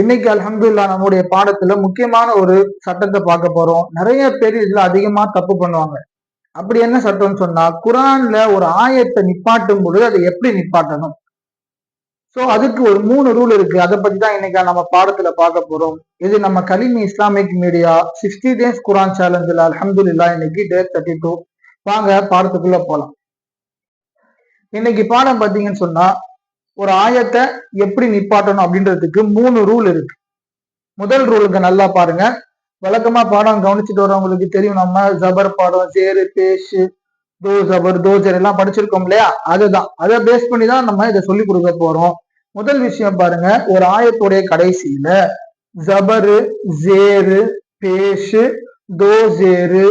இன்னைக்கு அலமதுல்லா நம்முடைய பாடத்துல முக்கியமான ஒரு சட்டத்தை பார்க்க போறோம். நிறைய பேர் இதுல அதிகமா தப்பு பண்ணுவாங்க. அப்படி என்ன சட்டம்னு சொன்னா குரான்ல ஒரு ஆயத்தை நிப்பாட்டும் பொழுது அதை எப்படி நிப்பாட்டணும்? சோ அதுக்கு ஒரு மூணு ரூல் இருக்கு. அதை பத்தி தான் இன்னைக்கு நம்ம பாடத்துல பார்க்க போறோம். இது நம்ம Kalimi Islamic media sixty days Quran சேலஞ்சில் அலமதுல்லா இன்னைக்கு டே தேர்ட்டி டூ வாங்க பாடத்துக்குள்ள போலாம். இன்னைக்கு பாடம் பாத்தீங்கன்னு சொன்னா ஒரு ஆயத்தை எப்படி நிப்பாட்டணும் அப்படின்றதுக்கு மூணு ரூல் இருக்கு. முதல் ரூலுக்கு நல்லா பாருங்க. வழக்கமா பாடம் கவனிச்சுட்டு வரவங்களுக்கு தெரியும். நம்ம ஜபர் பாடம் சேரு பேஷு தோ ஜபர் தோஜர் எல்லாம் படிச்சிருக்கோம் இல்லையா? அதுதான். அதை பேஸ் பண்ணி தான் நம்ம இதை சொல்லி கொடுக்க போறோம். முதல் விஷயம் பாருங்க. ஒரு ஆயத்துடைய கடைசியில ஜபரு ஜேரு பேஷு தோ ஜேரு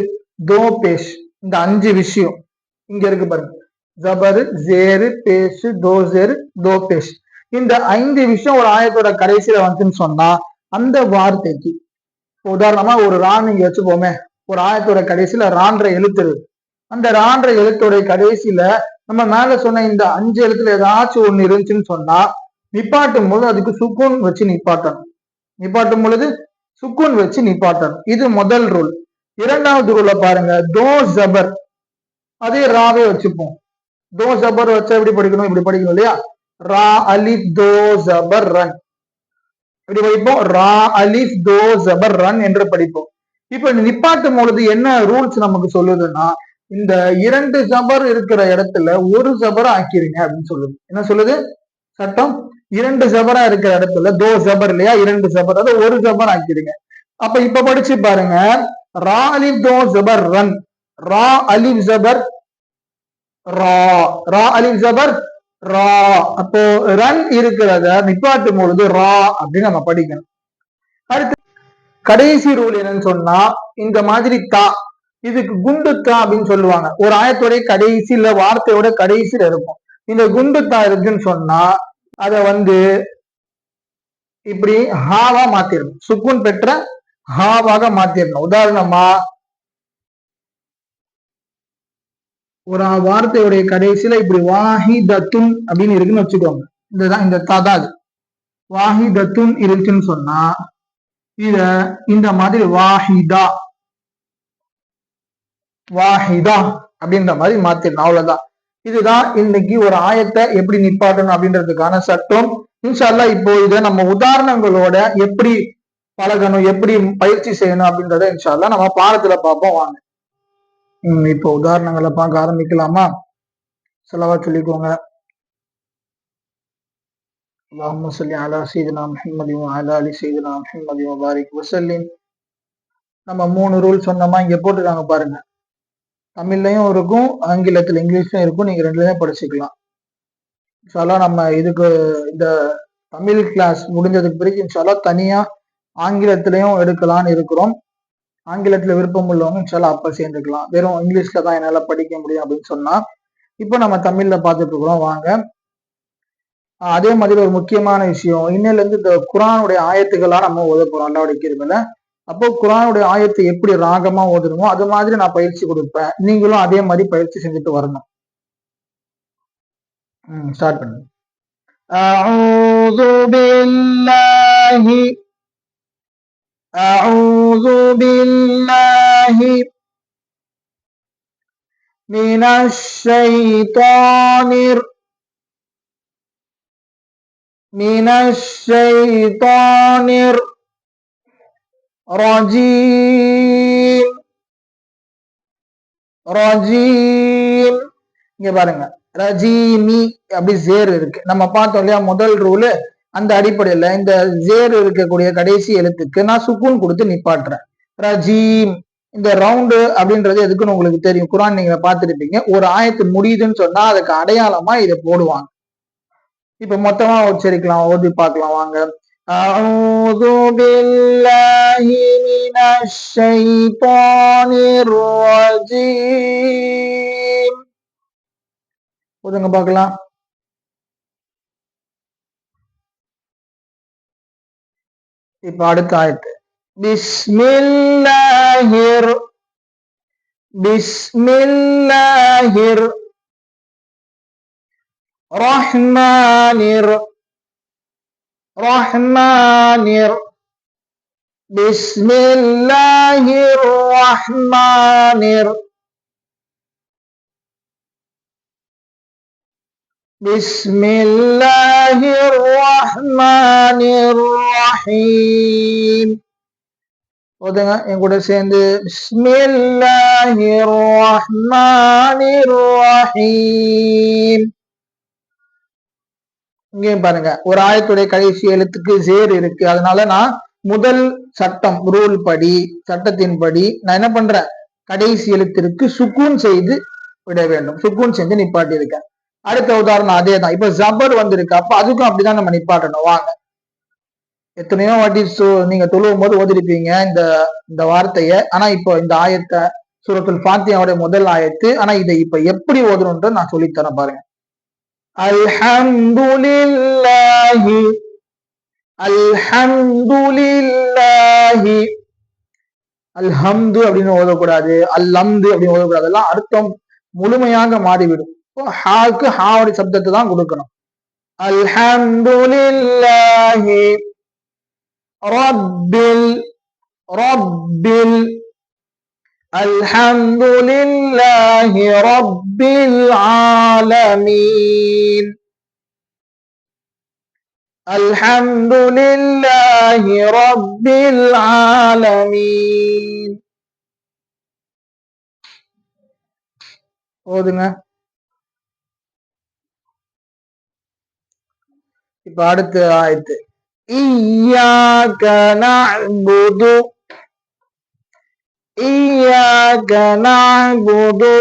தோ பேஷ் இந்த அஞ்சு விஷயம் இங்க இருக்கு பாருங்க. ஜபரு ஜேரு பேசு தோசேரு தோபேஷ். இந்த ஐந்து விஷயம் ஒரு ஆயத்தோட கடைசியில வந்துன்னு சொன்னா அந்த வார்த்தைக்கு உதாரணமா ஒரு ரான் இங்க வச்சுப்போமே ஒரு ஆயத்தோட கடைசியில ரான்ற எழுத்து இருக்கு அந்த ரான்ற எழுத்துடைய கடைசியில நம்ம மேல சொன்ன இந்த அஞ்சு எழுத்துல ஏதாச்சும் ஒண்ணு இருந்துச்சுன்னு சொன்னா நிப்பாட்டும் போது அதுக்கு சுக்கூன் வச்சு நிப்பாட்டணும். நிப்பாட்டும் பொழுது சுக்கூன் வச்சு நிப்பாட்டணும். இது முதல் ரூல் இரண்டாவது ரூல பாருங்க தோ ஜபர். அதே ராவே வச்சுப்போம். தோ ஜபர் வச்சா எப்படி படிக்கணும்? இப்படி படிக்கணும் இல்லையா? ரா அலிப் தோ ஜபர் ரன். இப்படி படிப்போம். ரா அலிஃப் தோ ஜபர் ரன் என்று படிப்போம். இப்ப நிப்பாட்டும் பொழுது என்ன ரூல்ஸ் நமக்கு சொல்லுதுன்னா இந்த இரண்டு ஜபர் இருக்கிற இடத்துல ஒரு ஜபரா ஆக்கிருங்க அப்படின்னு சொல்லுது. என்ன சொல்லுது? சட்டம். இரண்டு ஜபரா இருக்கிற இடத்துல தோ ஜபர் இல்லையா? இரண்டு ஜபர் அதை ஒரு ஜபர் ஆக்கிடுங்க அப்ப இப்ப படிச்சு பாருங்க. ரா அலிப் தோ ஜபர் ரன். ரா அலிப் ஜபர் ரா. ரா அலிப் ஜபர் ரா. அப்போ ரன் இருக்கிறத நிப்பாட்டும் பொழுது ரா அப்படின்னு நம்ம படிக்கணும். அடுத்து கடைசி ரூல் என்னன்னு சொன்னா இந்த மாதிரி தா இதுக்கு குண்டு தா அப்படின்னு சொல்லுவாங்க. ஒரு ஆயத்தோடைய கடைசியில வார்த்தையோட கடைசியில இருக்கும். இந்த குண்டு தா இருக்குன்னு சொன்னா அத வந்து இப்படி ஹாவா மாத்திரணும். சுக்குன் பெற்ற ஹாவாக மாத்திரணும். உதாரணமா ஒரு வார்த்தையுடைய கடைசியில இப்படி வாஹிதத்துன் அப்படின்னு இருக்குன்னு வச்சுக்கோங்க. இதுதான் இந்த ததா அது வாஹி தத்துன் இருக்குன்னு சொன்னா இத இந்த மாதிரி வாஹிதா வாஹிதா அப்படின்ற மாதிரி மாத்திடணும் அவ்வளவுதான். இதுதான் இன்னைக்கு ஒரு ஆயத்தை எப்படி நிப்பாட்டணும் அப்படின்றதுக்கான சட்டம். இன்ஷால்லா இப்போ இதை நம்ம உதாரணங்களோட எப்படி பழகணும் எப்படி பயிற்சி செய்யணும் அப்படின்றத இன்ஷால்லா நம்ம பாடத்துல பார்ப்போம் வாங்க. இப்போ உதாரணங்களை பார்க்க ஆரம்பிக்கலாமா செலவா சொல்லிக்கோங்க اللهم صل على سيدنا محمد وعلى ال سيدنا محمد وبارك وسلم நம்ம மூணு ரூல் சொன்னோமா இங்க போட்டுருக்காங்க பாருங்க தமிழ்லயும் இருக்கும் ஆங்கிலத்துல இங்கிலீஷ்லயும் இருக்கும் நீங்க ரெண்டுலயுமே படிச்சுக்கலாம் இன்ஷால்லா நம்ம இதுக்கு இந்த தமிழ் கிளாஸ் முடிஞ்சதுக்கு பிறகு இன்ஷால்லா தனியா ஆங்கிலத்திலையும் எடுக்கலாம்னு இருக்கிறோம் ஆங்கிலத்தில் விருப்பம் உள்ளவங்க இன்ஷால்லா அப்போ சேர்ந்துக்கலாம். வெறும் இங்கிலீஷில் தான் என்னால் படிக்க முடியும் அப்படின்னு சொன்னால் இப்போ நம்ம தமிழில் பார்த்துட்டு இருக்கிறோம் வாங்க. அதே மாதிரி ஒரு முக்கியமான விஷயம் இன்னையில இருந்து இந்த குரானுடைய ஆயத்துக்களாக நம்ம ஓத போகிறோம் அல்லாவுடைய கிருபையில. அப்போ குரானுடைய ஆயத்தை எப்படி ராகமாக ஓதணுமோ அது மாதிரி நான் பயிற்சி கொடுப்பேன். நீங்களும் அதே மாதிரி பயிற்சி செஞ்சுட்டு வரணும். ஸ்டார்ட் பண்ணுங்க. أعوذ بالله أعوذ بالله من الشيطان الر- من الشيطان الرجيم ரஜீம் இங்க பாருங்க ரஜீமி அப்படி ஜேர் இருக்கு நம்ம பார்த்தோம் இல்லையா முதல் ரூலு அந்த அடிப்படையில இந்த ஜேர் இருக்கக்கூடிய கடைசி எழுத்துக்கு நான் சுக்கூன் கொடுத்து நிப்பாட்டுறேன் ரஜீம் இந்த ரவுண்டு அப்படின்றது எதுக்குன்னு உங்களுக்கு தெரியும் குரான் நீங்க பார்த்துருப்பீங்க ஒரு ஆயத்து முடியுதுன்னு சொன்னா அதுக்கு அடையாளமா இதை போடுவாங்க இப்ப மொத்தமா உச்சரிக்கலாம் ஓதி பார்க்கலாம் வாங்க أعوذ بالله من الشيطان الرجيم ஓதுங்க பார்க்கலாம் இப்ப அடுத்த ஆயத்து பிஸ்மில்லாஹிர் பிஸ்மில்லாஹிர் ரஹ்மானிர் ரஹ்மானிர் பிஸ்மில்லாஹிர் ரஹ்மானிர் بسم الله الرحمن الرحيم ஓதுங்க என் கூட சேர்ந்து. பிஸ்மில்லாஹிர் ரஹ்மானிர் ரஹீம் இங்கேயும் பாருங்க ஒரு ஆயத்துடைய கடைசி எழுத்துக்கு சேர் இருக்கு. அதனால நான் முதல் சட்டம் ரூல் படி சட்டத்தின்படி நான் என்ன பண்றேன்? கடைசி எழுத்திற்கு சுக்கூன் செய்து விட வேண்டும். சுக்கூன் செஞ்சு நிப்பாட்டி இருக்கேன் அடுத்த உதாரணம் அதே தான் இப்ப ஜபர் வந்திருக்கு. அப்ப அதுக்கும் அப்படிதான் நம்ம நிப்பாட்டணும். வாங்க. எத்தனையோ வாட்டி நீங்க தொழுவும் போது ஓதிருப்பீங்க இந்த இந்த வார்த்தைய. ஆனா இப்போ இந்த ஆயத்தை சூரத்துல் ஃபாத்தியாவுடைய முதல் ஆயத்து. ஆனா இதை இப்ப எப்படி ஓதணும்ன்ற நான் சொல்லித்தரேன் பாருங்க. அல்ஹம்துலில்லாஹி அல்ஹம்துலில்லாஹி. அல்ஹம்து அப்படின்னு ஓதக்கூடாது அல்லம்து அப்படின்னு ஓதக்கூடாது. எல்லாம் அர்த்தம் முழுமையாக மாறிவிடும். ஹாக்கு ஹாவுடைய சப்தத்தை தான் கொடுக்கணும். அல்ஹம்துலில்லாஹி. ரப்பில் ரப்பில் الحمد لله رب العالمين الحمد لله رب العالمين ஓதுங்க இப்ப அடுத்த ஆயத்து Iyyaka na'budu. Iyyaka na'budu.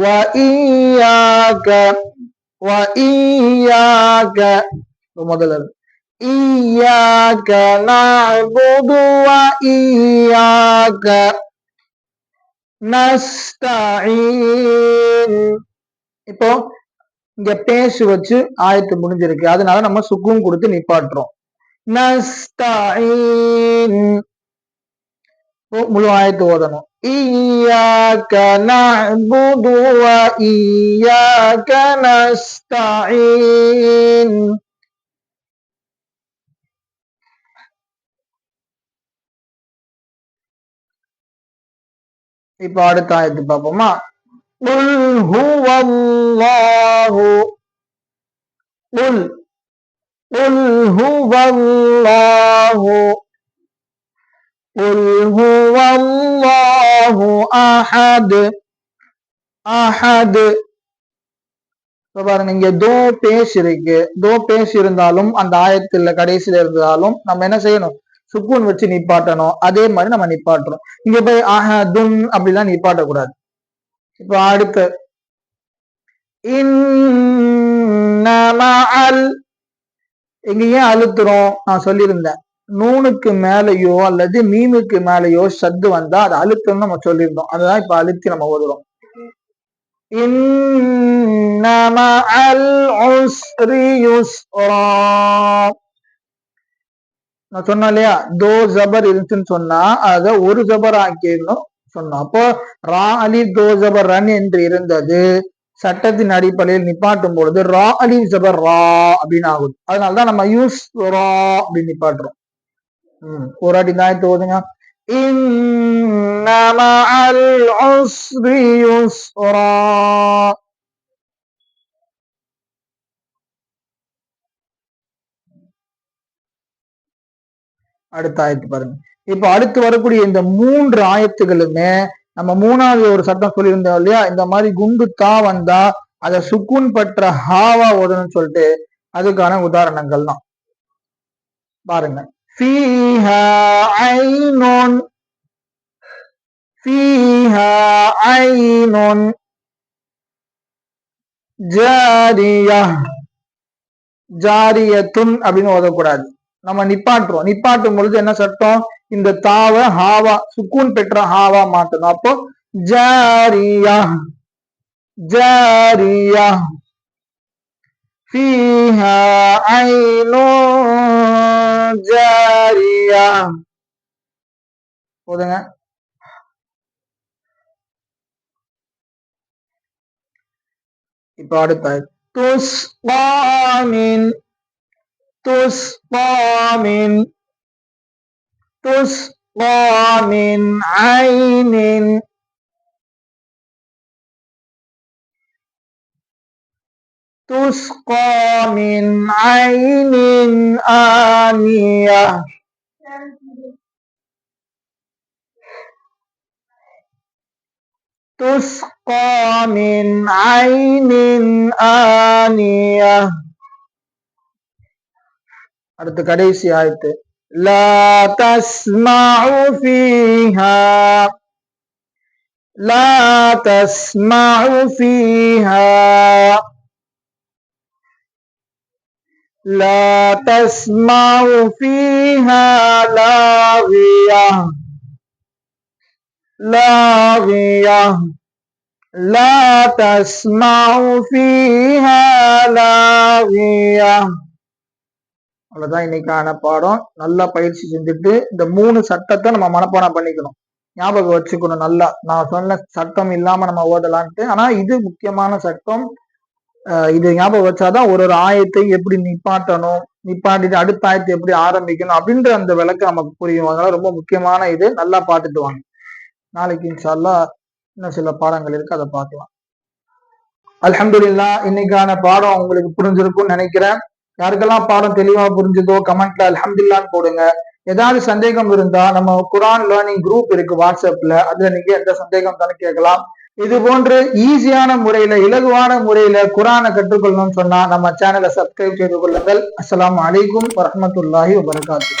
Wa iyyaka wa iyyaka iya iyyaka na'budu wa iyyaka nasta'in. Ipo இங்க பேசு வச்சு ஆயத்து முடிஞ்சிருக்கு அதனால நம்ம சுக்கும் கொடுத்து நிப்பாட்டுறோம் முழு ஆயத்து ஓதணும் إياك نعبد وإياك نستعين இப்ப அடுத்த ஆயத்து பார்ப்போமா قل هو الله قل قل هو الله قل هو الله أحد أحد பாருங்க இங்க தோ பேஸ் இருக்கு தோ பேஸ் இருந்தாலும் அந்த ஆயத்துல கடைசியில இருந்தாலும் நம்ம என்ன செய்யணும் சுக்கூன் வச்சு நிப்பாட்டணும் அதே மாதிரி நம்ம நிப்பாட்டுறோம் இங்க போய் ஆஹா துன் அப்படிலாம் நிப்பாட்டக்கூடாது இப்ப அடுத்து இன்னமஅல் இங்க ஏன் அழுத்துறோம் நான் சொல்லியிருந்தேன். நூனுக்கு மேலேயோ அல்லது மீனுக்கு மேலேயோ சத்து வந்தா அது அழுத்தம்னு நம்ம சொல்லியிருந்தோம். அதுதான் இப்ப அழுத்தி நம்ம ஓதுறோம். நான் சொன்னேன் இல்லையா? தோ ஜபர் இருந்துச்சுன்னு சொன்னா அத ஒரு ஜபர் ஆக்கிடணும் சொன்னோம். அப்போ ரா அலி தோசபர் ரன் என்று இருந்தது. சட்டத்தின் அடிப்படையில் நிப்பாட்டும் பொழுது ரா அலி ஜபர் ரா அப்படின்னு ஆகுது. அதனாலதான் நம்ம யூஸ் ரா அப்படின்னு நிப்பாட்டுறோம். உம் ஒரு அடி தான் ஓதுங்க. அடுத்த ஆயத்து பாருங்க. இப்ப அடுத்து வரக்கூடிய இந்த மூன்று ஆயத்துகளுமே நம்ம மூணாவது ஒரு சட்டம் சொல்லியிருந்தோம் இல்லையா? இந்த மாதிரி குண்டு தா வந்தா அத சுக்குன் பற்ற ஹாவா ஓதணும்னு சொல்லிட்டு அதுக்கான உதாரணங்கள் தான் பாருங்க. ஃபீஹா ஐனுன் ஃபீஹா ஐனுன் ஜாரியா ஜாரியத்துன் அப்படின்னு ஓதக்கூடாது. நம்ம நிப்பாட்டுறோம். நிப்பாட்டும் பொழுது என்ன சட்டம்? இந்த தாவ ஹாவா சுக்கூன் பெற்ற ஹாவா மாத்தணும் அப்போ ஜாரியா ஜாரியா فيها عين ஜாரியா போதுங்க இப்ப அடுத்த تسقى من تسقى من تسقى من عين تسقى من عين آنية تسقى من عين آنية அடுத்து கடைசி ஆயத்து لا تسمع فيها. لا تسمع فيها. لا تسمع فيها لاغية. لاغية. لا تسمع فيها لاغية. அவ்வளவுதான் இன்னைக்கான பாடம். நல்லா பயிற்சி செஞ்சுட்டு இந்த மூணு சட்டத்தை நம்ம மனப்பாடம் பண்ணிக்கணும். ஞாபகம் வச்சுக்கணும் நல்லா. நான் சொன்ன சட்டம் இல்லாம நம்ம ஓதலான்ட்டு. ஆனா இது முக்கியமான சட்டம். இது ஞாபகம் வச்சாதான் ஒரு ஒரு ஆயத்தை எப்படி நிப்பாட்டணும் நிப்பாட்டிட்டு அடுத்த ஆயத்தை எப்படி ஆரம்பிக்கணும் அப்படின்ற அந்த விளக்கம் நமக்கு புரியும். அதனால ரொம்ப முக்கியமான இது. நல்லா பார்த்துட்டு வாங்க. நாளைக்கு இன்ஷால்லா இன்னும் சில பாடங்கள் இருக்கு அதை பார்க்கலாம். அலமதுல்லா இன்னைக்கான பாடம் உங்களுக்கு புரிஞ்சிருக்கும்னு நினைக்கிறேன். யாருக்கெல்லாம் பாடம் தெளிவா புரிஞ்சுதோ கமெண்ட்ல அலமதுல்லான்னு போடுங்க. ஏதாவது சந்தேகம் இருந்தா நம்ம குரான் லேர்னிங் குரூப் இருக்கு வாட்ஸ்அப்ல அதுல நீங்க எந்த சந்தேகம் தானே கேட்கலாம். இது போன்று ஈஸியான முறையில இலகுவான முறையில குரானை கற்றுக்கொள்ளணும்னு சொன்னா நம்ம சேனலை சப்ஸ்கிரைப் செய்து கொள்ளுங்கள். அஸ்லாம் அலைக்கும் வரமத்துல்லாஹி வபரகாத்து